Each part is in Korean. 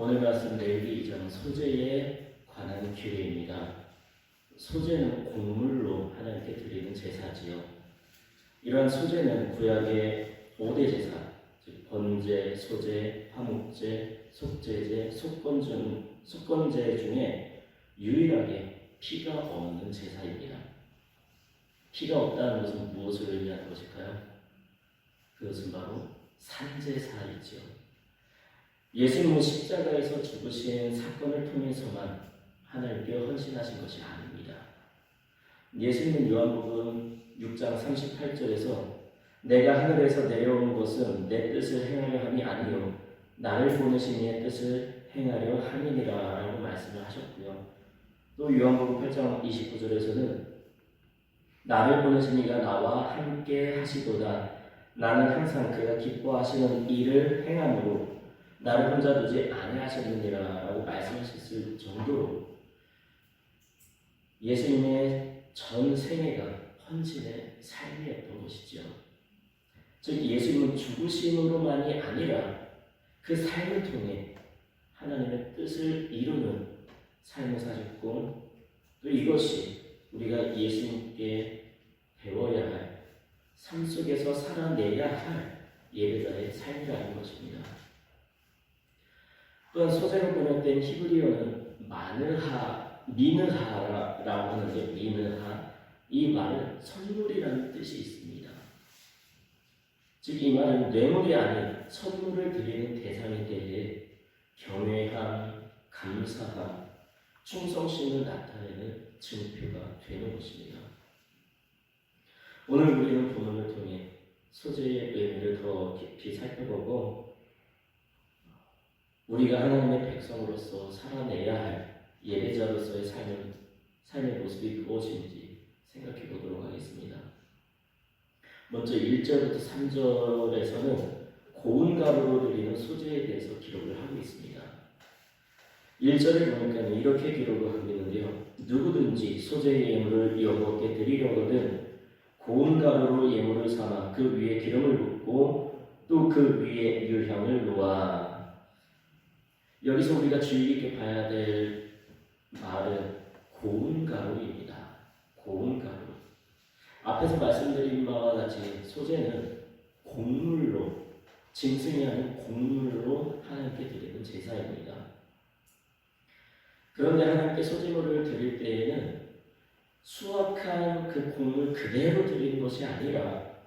오늘 말씀 내용이 이장 소재에 관한 규례입니다. 소재는 곡물로 하나님께 드리는 제사지요. 이러한 소재는 구약의 5대 제사, 즉 번제, 소제, 화목제, 속제제, 속건전, 속건제 중에 유일하게 피가 없는 제사입니다. 피가 없다는 것은 무엇을 의미하는 것일까요? 그것은 바로 산제사이지요. 예수님은 십자가에서 죽으신 사건을 통해서만 하나님께 헌신하신 것이 아닙니다. 예수님은 요한복음 6장 38절에서 내가 하늘에서 내려온 것은 내 뜻을 행하려 함이 아니요 나를 보내신 이의 뜻을 행하려 함이니라 라고 말씀을 하셨고요. 또 요한복음 8장 29절에서는 나를 보내신 이가 나와 함께 하시도다 나는 항상 그가 기뻐하시는 일을 행함으로 나를 혼자 두지 아니하셨느니라 라고 말씀하셨을 정도로 예수님의 전 생애가 헌신의 삶이었던 것이죠. 즉 예수님은 죽으심으로만이 아니라 그 삶을 통해 하나님의 뜻을 이루는 삶을 사셨고 또 이것이 우리가 예수님께 배워야 할 삶 속에서 살아내야 할 예배자의 삶이라는 것입니다. 또한 소재로 번역된 히브리어는 마느하, 미느하라고 하는데 미느하 이 말은 선물이라는 뜻이 있습니다. 즉 이 말은 뇌물이 아닌 선물을 드리는 대상이 때에 경외함, 감사함, 충성심을 나타내는 증표가 되는 것입니다. 오늘 우리는 본문을 통해 소재의 의미를 더 깊이 살펴보고 우리가 하나님의 백성으로서 살아내야 할 예배자로서의 삶을, 삶의 모습이 무엇인지 생각해 보도록 하겠습니다. 먼저 1절부터 3절에서는 고운 가루로 드리는 소재에 대해서 기록을 하고 있습니다. 1절을 보니까 이렇게 기록을 하고 있는데요. 누구든지 소재의 예물을 여호와께 드리려거든 고운 가루로 예물을 삼아 그 위에 기름을 붓고 또 그 위에 유향을 놓아 여기서 우리가 주의 깊게 봐야 될 말은 고운 가루입니다. 고운 가루. 앞에서 말씀드린 바와 같이 소재는 곡물로 짐승이 하는 곡물로 하나님께 드리는 제사입니다. 그런데 하나님께 소재물을 드릴 때에는 수확한 그 곡물 그대로 드리는 것이 아니라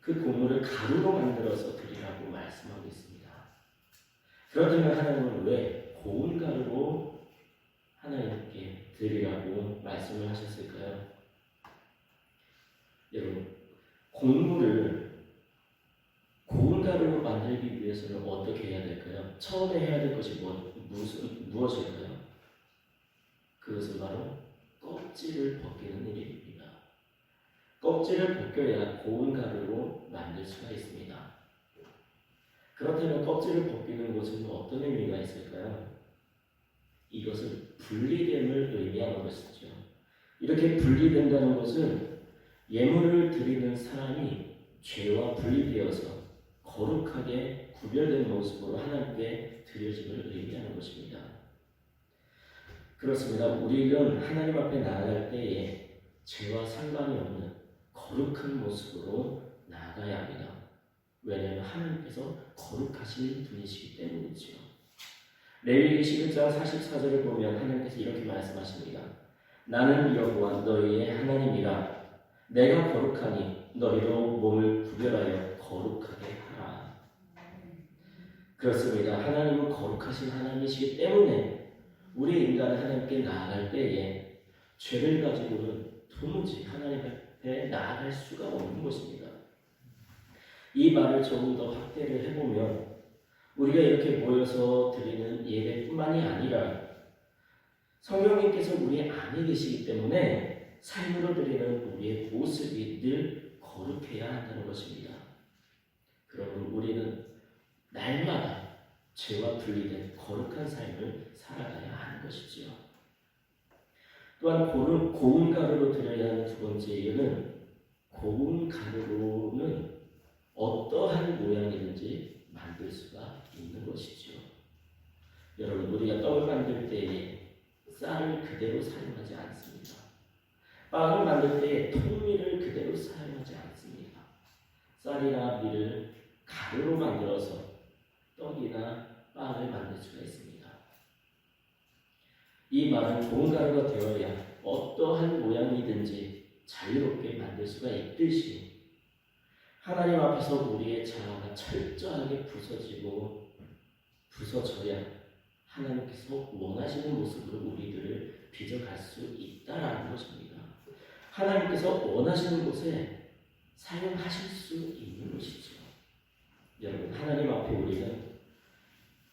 그 곡물을 가루로 만들어서 드리라고 말씀하고 있습니다. 그렇다면 하나님은 왜 고운 가루로 하나님께 드리라고 말씀을 하셨을까요? 여러분, 곡물을 고운 가루로 만들기 위해서는 어떻게 해야 될까요? 처음에 해야 될 것이 뭐, 무슨, 무엇일까요? 그것은 바로 껍질을 벗기는 일입니다. 껍질을 벗겨야 고운 가루로 만들 수가 있습니다. 그렇다면 껍질을 벗기는 것은 어떤 의미가 있을까요? 이것은 분리됨을 의미하는 것이죠. 이렇게 분리된다는 것은 예물을 드리는 사람이 죄와 분리되어서 거룩하게 구별된 모습으로 하나님께 드려짐을 의미하는 것입니다. 그렇습니다. 우리는 하나님 앞에 나아갈 때에 죄와 상관이 없는 거룩한 모습으로 나아가야 합니다. 왜냐하면 하나님께서 거룩하신 분이시기 때문이지요. 레위기 11장 44절을 보면 하나님께서 이렇게 말씀하십니다. 나는 여호와 너희의 하나님이라 내가 거룩하니 너희도 몸을 구별하여 거룩하게 하라. 그렇습니다. 하나님은 거룩하신 하나님이시기 때문에 우리 인간은 하나님께 나아갈 때에 죄를 가지고는 도무지 하나님 앞에 나아갈 수가 없는 것입니다. 이 말을 조금 더 확대를 해보면 우리가 이렇게 모여서 드리는 예배뿐만이 아니라 성령님께서 우리 안에 계시기 때문에 삶으로 드리는 우리의 모습이 늘 거룩해야 한다는 것입니다. 그러면 우리는 날마다 죄와 분리된 거룩한 삶을 살아가야 하는 것이지요. 또한 고운, 가루로 드려야 하는 두 번째 이유는 고운 가루로는 어떠한 모양이든지 만들 수가 있는 것이죠. 때에 쌀을 그대로 사용하지 않습니다. 빵을 만들 때에 통밀을 그대로 사용하지 않습니다. 쌀이나 밀을 가루로 만들어서 떡이나 빵을 만들 수가 있습니다. 이 말은 좋은 가루가 되어야 어떠한 모양이든지 자유롭게 만들 수가 있듯이 하나님 앞에서 우리의 자아가 철저하게 부서지고 부서져야 하나님께서 원하시는 모습으로 우리들을 빚어갈 수 있다라는 것입니다. 하나님께서 원하시는 곳에 사용하실 수 있는 것이죠. 여러분, 하나님 앞에 우리는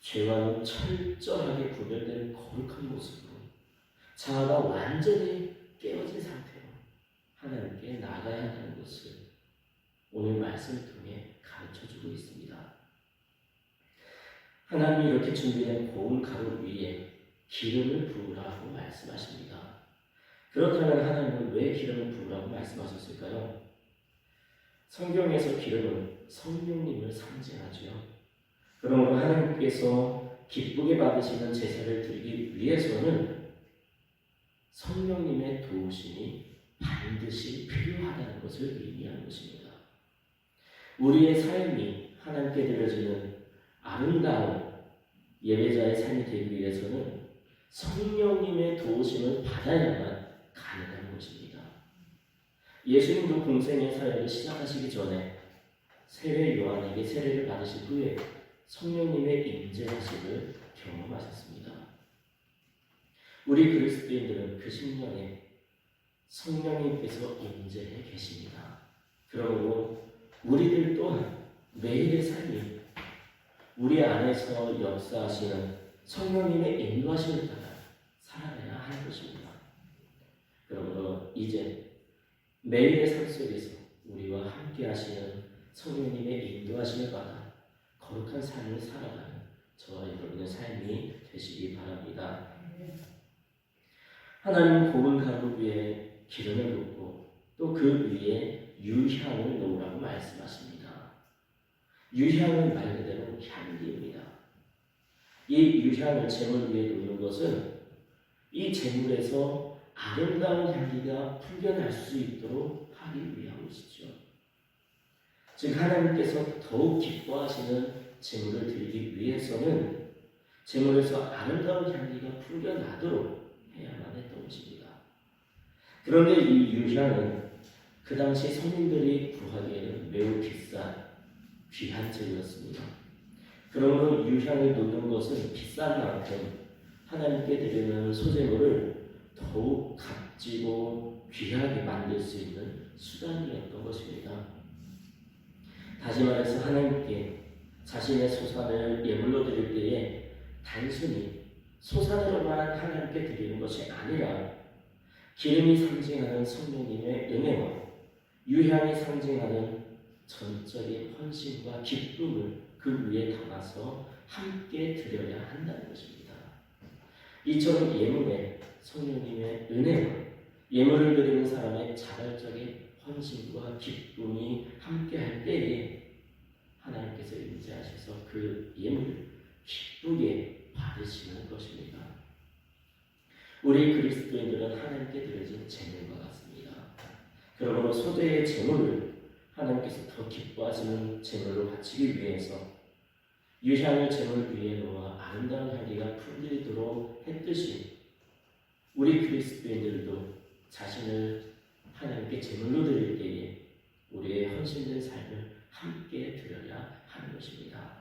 죄와는 철저하게 구별된 거룩한 모습으로 자아가 완전히 깨어진 상태로 하나님께 나가야 한다는 것을 오늘 말씀을 통해 가르쳐 주고 있습니다. 하나님이 이렇게 준비된 고운 가루 위에 기름을 부으라고 말씀하십니다. 그렇다면 하나님은 왜 기름을 부으라고 말씀하셨을까요? 성경에서 기름은 성령님을 상징하지요. 그러므로 하나님께서 기쁘게 받으시는 제사를 드리기 위해서는 성령님의 도우심이 반드시 필요하다는 것을 의미하는 것입니다. 우리의 삶이 하나님께 드려지는 아름다운 예배자의 삶이 되기 위해서는 성령님의 도우심을 받아야만 가능한 것입니다. 예수님도 공생의 사역을 시작하시기 전에 세례 요한에게 세례를 받으신 후에 성령님의 임재하심을 경험하셨습니다. 우리 그리스도인들은 그 심령에 성령님께서 임재해 계십니다. 그러므로 우리들 또한 매일의 삶이 우리 안에서 역사하시는 성령님의 인도하심을 따라 살아가야 하는 것입니다. 그러므로 이제 매일의 삶 속에서 우리와 함께 하시는 성령님의 인도하심을 받아 거룩한 삶을 살아가는 저와 여러분의 삶이 되시기 바랍니다. 하나님 고운 가루 위에 기름을 붓고 또 그 위에 유향을 놓으라고 말씀하십니다. 유향은 말 그대로 향기입니다. 이 유향을 제물 위에 놓는 것은 이 제물에서 아름다운 향기가 풀려날 수 있도록 하기 위한 것이죠. 즉 하나님께서 더욱 기뻐하시는 제물을 드리기 위해서는 제물에서 아름다운 향기가 풀려나도록 해야만 했던 것입니다. 그런데 이 유향은 그 당시 성민들이 구하기에는 매우 비싼 귀한 재료였습니다. 그러므로 유향을 놓는 것은 비싼 만큼 하나님께 드리는 소재물을 더욱 값지고 귀하게 만들 수 있는 수단이었던 것입니다. 다시 말해서 하나님께 자신의 소산을 예물로 드릴 때에 단순히 소산으로만 하나님께 드리는 것이 아니라 기름이 상징하는 성령님의 은혜와 유향이 상징하는 전적인 헌신과 기쁨을 그 위에 담아서 함께 드려야 한다는 것입니다. 이처럼 예물에 성령님의 은혜와 예물을 드리는 사람의 자발적인 헌신과 기쁨이 함께할 때에 하나님께서 임재하셔서 그 예물을 기쁘게 받으시는 것입니다. 우리 그리스도인들은 하나님께 드려진 제물과 같습니다. 그러므로 소재의 제물을 하나님께서 더 기뻐하시는 제물로 바치기 위해서 유향을 제물 위에 놓아 아름다운 향기가 풀리도록 했듯이 우리 그리스도인들도 자신을 하나님께 제물로 드릴 때에 우리의 헌신된 삶을 함께 드려야 하는 것입니다.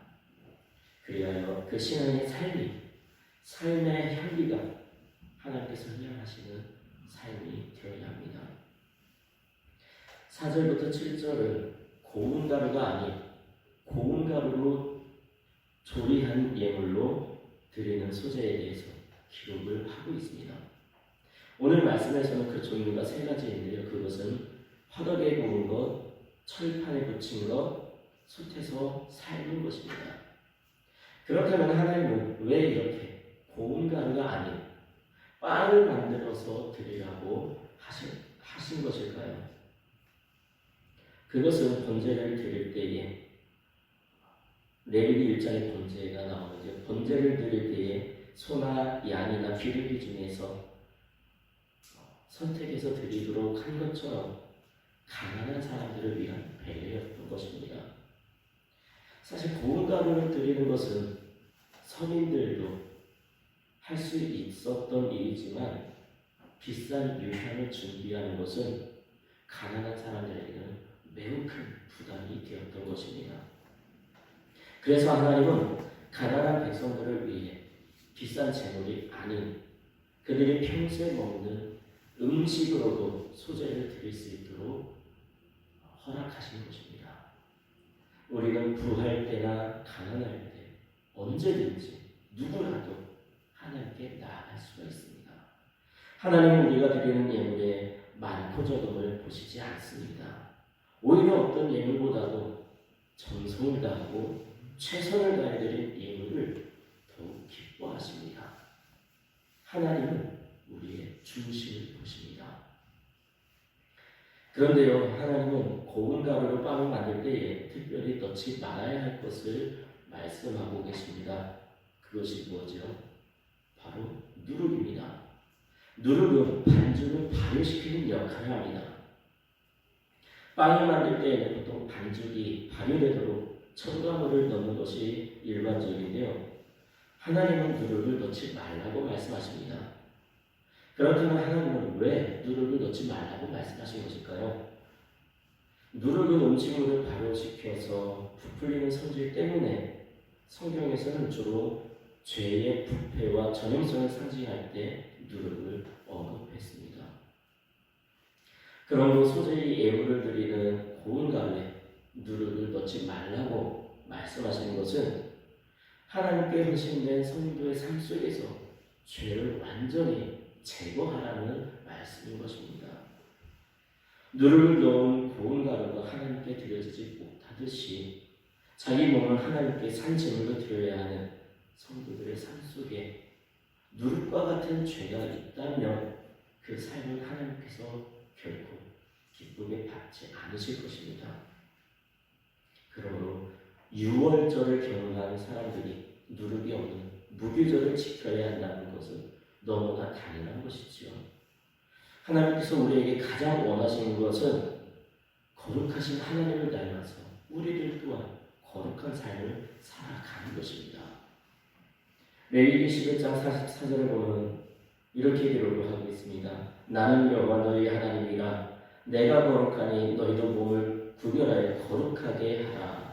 그리하여 그 신앙의 삶이 삶의 향기가 하나님께서 향하시는 삶이 되어야 합니다. 4절부터 7절은 고운 가루가 아닌 고운 가루로 조리한 예물로 드리는 소재에 대해서 기록을 하고 있습니다. 오늘 말씀에서는 그 종류가 세 가지인데요. 그것은 화덕에 구운 것, 철판에 붙인 것, 솥에서 삶은 것입니다. 그렇다면 하나님은 왜 이렇게 고운 가루가 아닌 빵을 만들어서 드리라고 하신, 하신 것일까요? 그것은 번제를 드릴 때에 레위기 1장의 번제가 나오는데 번제를 드릴 때에 소나 양이나 비둘기 중에서 선택해서 드리도록 한 것처럼 가난한 사람들을 위한 배려였던 것입니다. 사실 고운 가루를 드리는 것은 서민들도 할 수 있었던 일이지만 비싼 유향을 준비하는 것은 가난한 사람들에게는 매우 큰 부담이 되었던 것입니다. 그래서 하나님은 가난한 백성들을 위해 비싼 재물이 아닌 그들이 평소에 먹는 음식으로도 소재를 드릴 수 있도록 허락하신 것입니다. 우리는 부할 때나 가난할 때 언제든지 누구라도 하나님께 나아갈 수가 있습니다. 하나님은 우리가 드리는 예물에 많고 적음을 보시지 않습니다. 오히려 어떤 예물보다도 정성을 다하고 최선을 다해드린 예물을 더욱 기뻐하십니다. 하나님은 우리의 중심을 보십니다. 그런데요, 하나님은 고운 가루로 빵을 만들 때에 특별히 넣지 말아야 할 것을 말씀하고 계십니다. 그것이 무엇이요? 바로 누룩입니다. 누룩은 반죽을 발효시키는 역할을 합니다. 빵을 만들 때에는 보통 반죽이 발효되도록 첨가물을 넣는 것이 일반적인데요. 하나님은 누룩을 넣지 말라고 말씀하십니다. 그렇다면 하나님은 왜 누룩을 넣지 말라고 말씀하신 것일까요? 누룩은 음식물을 발효시켜서 부풀리는 성질 때문에 성경에서는 주로 죄의 부패와 전형성을 상징할 때 누룩을 언급했습니다. 그러므로 소재의 예물을 드리는 고운 가루에 누룩을 넣지 말라고 말씀하시는 것은 하나님께 헌신된 성도의 삶 속에서 죄를 완전히 제거하라는 말씀인 것입니다. 누룩을 넣은 고운 가루가 하나님께 드려지지 못하듯이 자기 몸을 하나님께 산 제물로 드려야 하는 성도들의 삶 속에 누룩과 같은 죄가 있다면 그 삶을 하나님께서 결코 기쁘게 받지 않으실 것입니다. 그러므로 유월절을 경험한 사람들이 누룩이 없는 무교절을 지켜야 한다는 것은 너무나 당연한 것이지요. 하나님께서 우리에게 가장 원하시는 것은 거룩하신 하나님을 닮아서 우리들 또한 거룩한 삶을 살아가는 것입니다. 레위기 11장 44절을 보면 이렇게 기록을 하고 있습니다. 나는 여호와 너희 하나님이라 내가 거룩하니 너희도 몸을 구별하여 거룩하게 하라.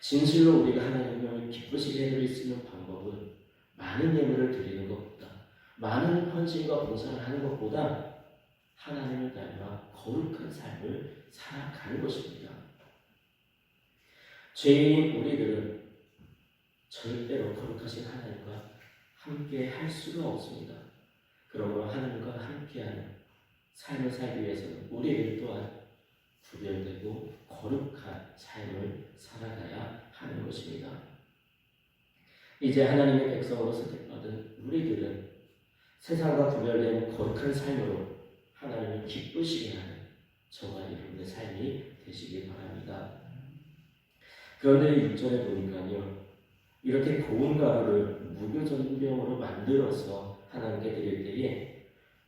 진실로 우리가 하나님을 기쁘시게 해드릴 수 있는 방법은 많은 예물을 드리는 것보다 많은 헌신과 봉사를 하는 것보다 하나님을 닮아 거룩한 삶을 살아가는 것입니다. 죄인 우리들은 절대로 거룩하신 하나님과 함께 할 수가 없습니다. 그러므로 하나님과 함께하는 삶을 살기 위해서는 우리들 또한 구별되고 거룩한 삶을 살아가야 하는 것입니다. 이제 하나님의 백성으로 선택받은 우리들은 세상과 구별된 거룩한 삶으로 하나님을 기쁘시게 하는 저와 여러분의 삶이 되시길 바랍니다. 그런데 6절에 보니까요. 이렇게 고운 가루를 무교전병으로 만들어서 하나님께 드릴 때에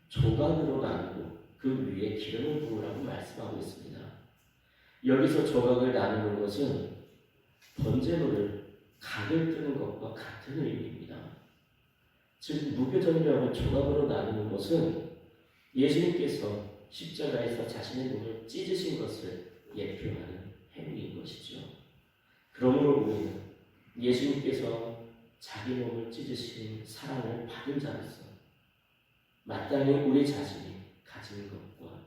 조각으로 나누고 그 위에 기름을 부으라고 말씀하고 있습니다. 여기서 조각을 나누는 것은 번제물을 각을 뜨는 것과 같은 의미입니다. 즉 무교전병을 조각으로 나누는 것은 예수님께서 십자가에서 자신의 몸을 찢으신 것을 예표하는 행위인 것이죠. 그러므로 우리는 예수님께서 자기 몸을 찢으신 사랑을 받은 자로서 마땅히 우리 자신이 가진 것과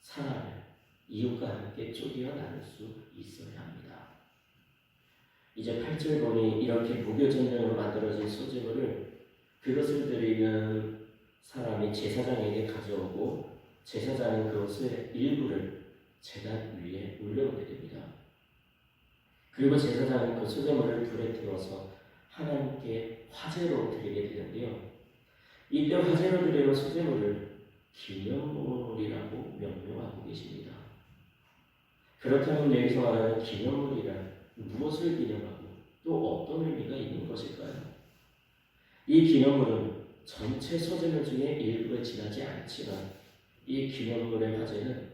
사랑을 이웃과 함께 쪼개어 나눌 수 있어야 합니다. 이제 8절 보니 이렇게 무교전쟁으로 만들어진 소재물을 그것을 드리는 사람이 제사장에게 가져오고 제사장은 그것의 일부를 제단 위에 올려놓게 됩니다. 그리고 제사장은 그 소재물을 불에 태워서 하나님께 화제로 드리게 되는데요. 이때 화제로 드리는 소재물을 기념물이라고 명명하고 계십니다. 그렇다면 여기서 말하는 기념물이란 무엇을 기념하고 또 어떤 의미가 있는 것일까요? 이이 기념물은 전체 소재물 중에 일부에 지나지 않지만 이 기념물의 화제는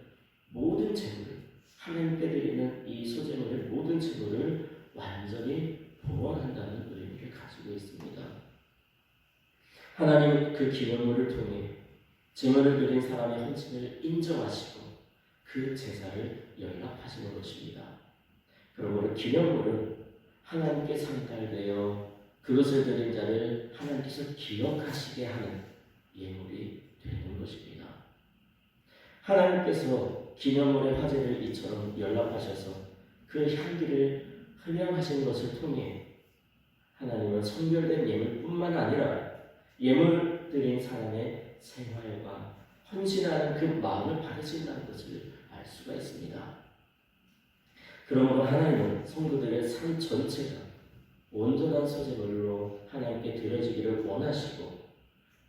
모든 재물을 하나님께 드리는 이 소재물의 모든 재물을 완전히 봉헌한다는 의미를 가지고 있습니다. 하나님은 그 기념물을 통해 제물을 드린 사람의 헌신을 인정하시고 그 제사를 연락하시는 것입니다. 그러므로 기념물은 하나님께 상달되어 그것을 드린 자를 하나님께서 기억하시게 하는 예물이 되는 것입니다. 하나님께서 기념물의 화제를 이처럼 연락하셔서 그 향기를 흠양하신 것을 통해 하나님은 선별된 예물뿐만 아니라 예물 드린 생활과 헌신하는 그 마음을 받으신다는 것을 알 수가 있습니다. 그러므로 하나님은 성도들의 삶 전체가 온전한 소재물로 하나님께 드려지기를 원하시고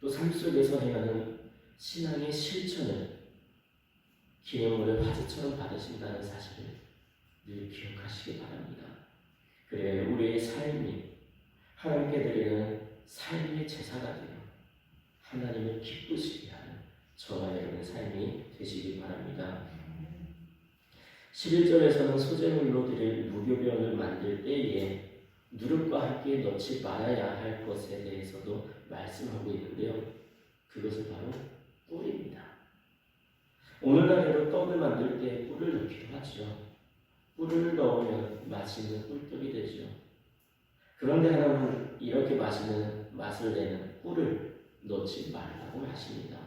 또 삶 속에서 행하는 신앙의 실천을 기념물의 화제처럼 받으신다는 사실을 늘 기억하시기 바랍니다. 그래 우리의 삶이 하나님께 드리는 삶의 제사가 되어 하나님을 기쁘시게 하는 저와 여러분의 삶이 되시기 바랍니다. 11절에서는 소재물로 드릴 무교병을 만들 때에 누룩과 함께 넣지 말아야 할 것에 대해서도 말씀하고 있는데요. 그것은 바로 꿀입니다. 오늘날에도 떡을 만들 때 꿀을 넣기도 하죠. 꿀을 넣으면 맛있는 꿀떡이 되죠. 그런데 하나님은 이렇게 맛있는 맛을 내는 꿀을 넣지 말라고 하십니다.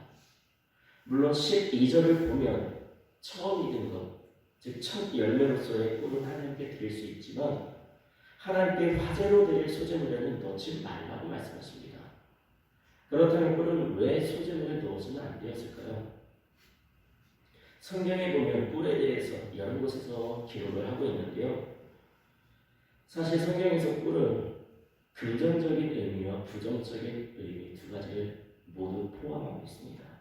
물론 12절을 보면 처음 익은 것, 즉 첫 열매로서의 꿀은 하나님께 드릴 수 있지만 하나님께 화제로 드릴 소재물에는 넣지 말라고 말씀하십니다. 그렇다면 꿀은 왜 소재물에 넣어서는 안 되었을까요? 성경에 보면 꿀에 대해서 여러 곳에서 기록을 하고 있는데요. 사실 성경에서 꿀은 긍정적인 의미와 부정적인 의미 두 가지를 모두 포함하고 있습니다.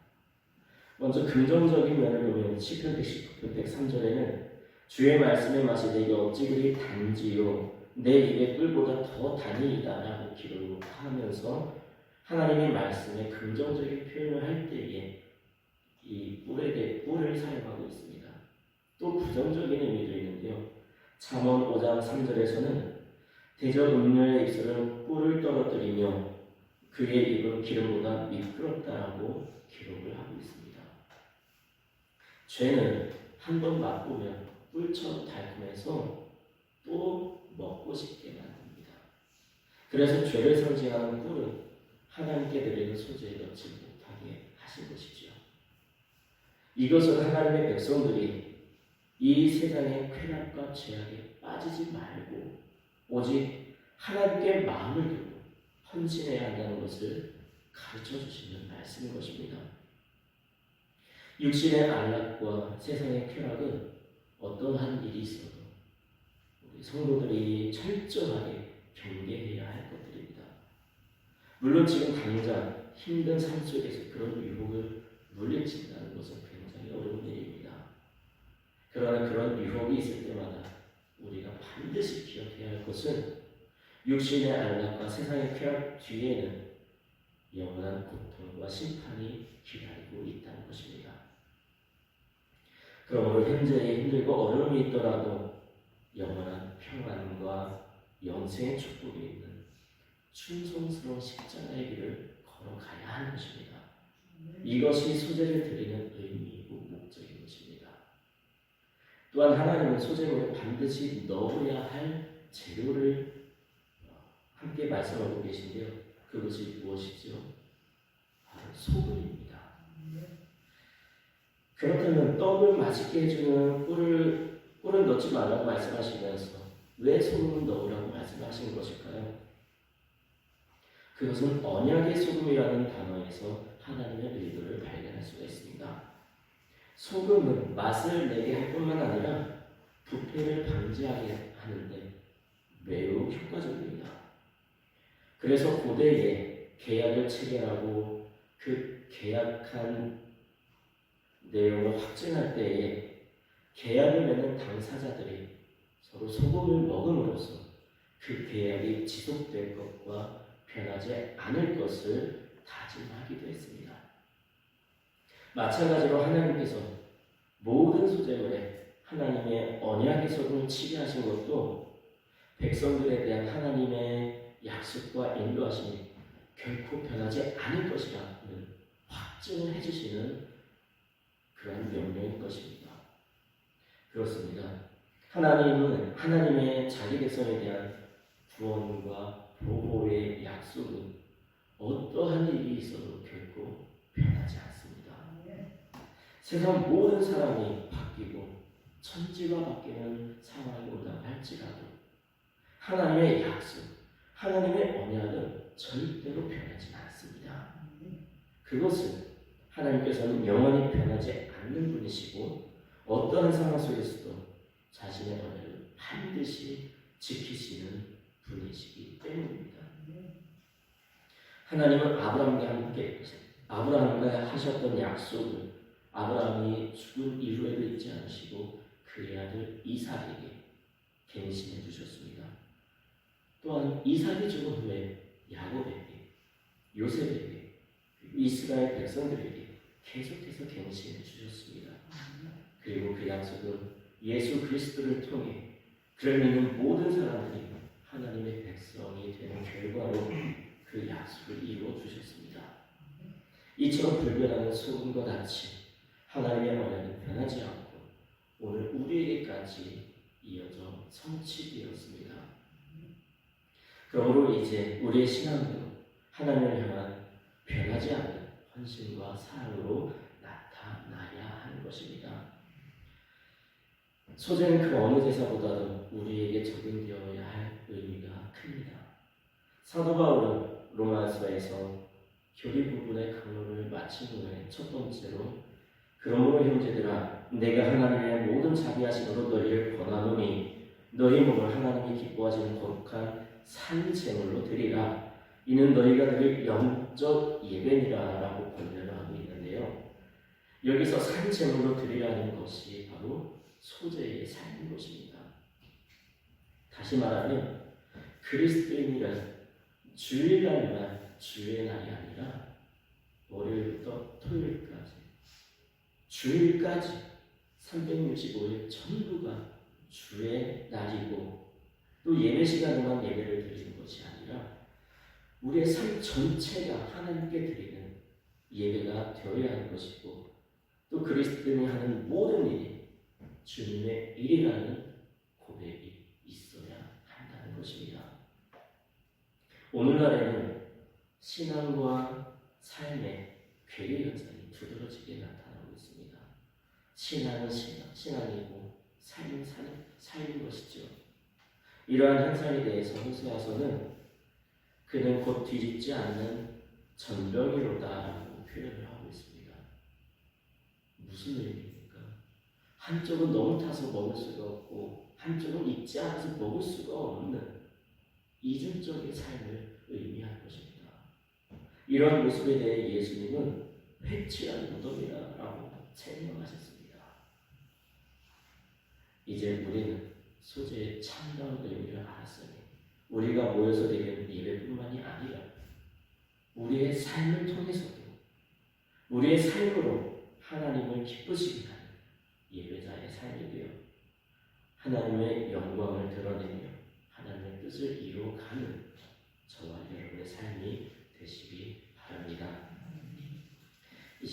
먼저 긍정적인 면을 보면 시편 119편 103절에는 주의 말씀의 맛이 내게 어찌 그리 단지요 내 입의 꿀보다 더 단이다 라고 기록을 하면서 하나님의 말씀에 긍정적인 표현을 할 때에 이 꿀에 대해 꿀을 사용하고 있습니다. 또 부정적인 의미도 있는데요. 잠언 5장 3절에서는 대저 음녀의 입술은 꿀을 떨어뜨리며 그의 입은 기름보다 미끄럽다라고 기록을 하고 있습니다. 죄는 한 번 맛보면 꿀처럼 달콤해서 또 먹고 싶게 만듭니다. 그래서 죄를 상징하는 꿀은 하나님께 드리는 소재에 넣지 못하게 하신 것이죠. 이것은 하나님의 백성들이 이 세상의 쾌락과 죄악에 빠지지 말고 오직 하나님께 마음을 두고 헌신해야 한다는 것을 가르쳐 주시는 말씀인 것입니다. 육신의 안락과 세상의 쾌락은 어떠한 일이 있어도 우리 성도들이 철저하게 경계해야 할 것들입니다. 물론 지금 당장 힘든 삶 속에서 그런 유혹을 물리친다는 것은 굉장히 어려운 일입니다. 그러나 그런 유혹이 있을 때마다 우리가 반드시 기억해야 할 것은 육신의 안락과 세상의 쾌락 뒤에는 영원한 고통과 심판이 기다리고 있다는 것입니다. 그러므로 현재의 힘들고 어려움이 있더라도 영원한 평안과 영생의 축복이 있는 충성스러운 십자가의 길을 걸어가야 하는 것입니다. 이것이 소재를 드리는 의미이고 목적인 것입니다. 또한 하나님은 소재물에 반드시 넣어야 할 재료를 함께 말씀하고 계신데요. 그것이 무엇이죠? 바로 소금입니다. 그렇다면 떡을 맛있게 해주는 꿀을, 꿀을 넣지 말라고 말씀하시면서 왜 소금을 넣으라고 말씀하신 것일까요? 그것은 언약의 소금이라는 단어에서 하나님의 의도를 발견할 수가 있습니다. 소금은 맛을 내게 할 뿐만 아니라 부패를 방지하게 하는데 매우 효과적입니다. 그래서 고대에 계약을 체결하고 그 계약한 내용을 확증할 때에 계약을 맺는 당사자들이 서로 소금을 먹음으로써 그 계약이 지속될 것과 변하지 않을 것을 다짐하기도 했습니다. 마찬가지로 하나님께서 모든 소재물에 하나님의 언약의 소금을 치게 하신 것도 백성들에 대한 하나님의 약속과 인도하심이 결코 변하지 않을 것이라는 확증을 해주시는 그런 명령인 것입니다. 그렇습니다. 하나님은 하나님의 자기 백성에 대한 구원과 보호의 약속은 어떠한 일이 있어도 결코 변하지 않습니다. 세상 모든 사람이 바뀌고 천지가 바뀌는 상황이 온다고 할지라도 하나님의 약속, 하나님의 언약은 절대로 변하지 않습니다. 그것은 하나님께서는 영원히 변하지 않는 분이시고 어떠한 상황 속에서도 자신의 언약을 반드시 지키시는 분이시기 때문입니다. 하나님은 아브라함과 함께 아브라함과 하셨던 약속을 아브라함이 죽은 이후에도 잊지 않으시고 그의 아들 이삭에게 갱신해 주셨습니다. 또한 이삭이 죽은 후에 야곱에게 요셉에게 이스라엘 백성들에게 계속해서 갱신해 주셨습니다. 그리고 그 약속은 예수 그리스도를 통해 그를 믿는 모든 사람들이 하나님의 백성이 되는 결과로 그 약속을 이루어 주셨습니다. 이처럼 불변하는 소금과 같이 하나님의 언약은 변하지 않고 오늘 우리에게까지 이어져 성취되었습니다. 그러므로 이제 우리의 신앙은 하나님을 향한 변하지 않는 헌신과 사랑으로 나타나야 하는 것입니다. 소재는 그 어느 대사보다도 우리에게 적용되어야 할 의미가 큽니다. 사도 바울은 로마서에서 교리 부분의 강론을 마친 후에 첫 번째로 그러므로 형제들아 내가 하나님의 모든 자비하심으로 너희를 권하노니 너희 몸을 하나님이 기뻐하시는 거룩한 산 제물로 드리라 이는 너희가 드릴 영적 예배니라라고 권면을 하고 있는데요. 여기서 산 제물로 드리라는 것이 바로 소재의 삶인 것입니다. 다시 말하면 그리스도인이란 주일날만 주의 날이 아니라 월요일부터 토요일까지 주일까지 365일 전부가 주의 날이고 또 예배 시간에만 예배를 드리는 것이 아니라 우리의 삶 전체가 하나님께 드리는 예배가 되어야 하는 것이고 또 그리스도인이 하는 모든 일이 주님의 일이라는 고백이 있어야 한다는 것입니다. 오늘날에는 신앙과 삶의 괴리 현상이 두드러지게 나타나고 있습니다. 신앙은 신앙, 신앙이고 삶은 삶, 삶인 것이죠. 이러한 현상에 대해서 호세아서는 그는 곧 뒤집지 않는 전병이로다라고 표현을 하고 있습니다. 무슨 의미입니까? 한쪽은 너무 타서 먹을 수가 없고 한쪽은 익지 않아서 먹을 수가 없는 이중적인 삶을 의미하는 것입니다. 이런 모습에 대해 예수님은 회취한 무덤이라고 책망하셨습니다. 이제 우리는 소재의 참다운 의미를 알았으니 우리가 모여서 드리는 예배뿐만이 아니라 우리의 삶을 통해서도 우리의 삶으로 하나님을 기쁘시게 하는 예배자의 삶이 되어 하나님의 영광을 드러내며 하나님의 뜻을 이루어가는 저와 여러분의 삶이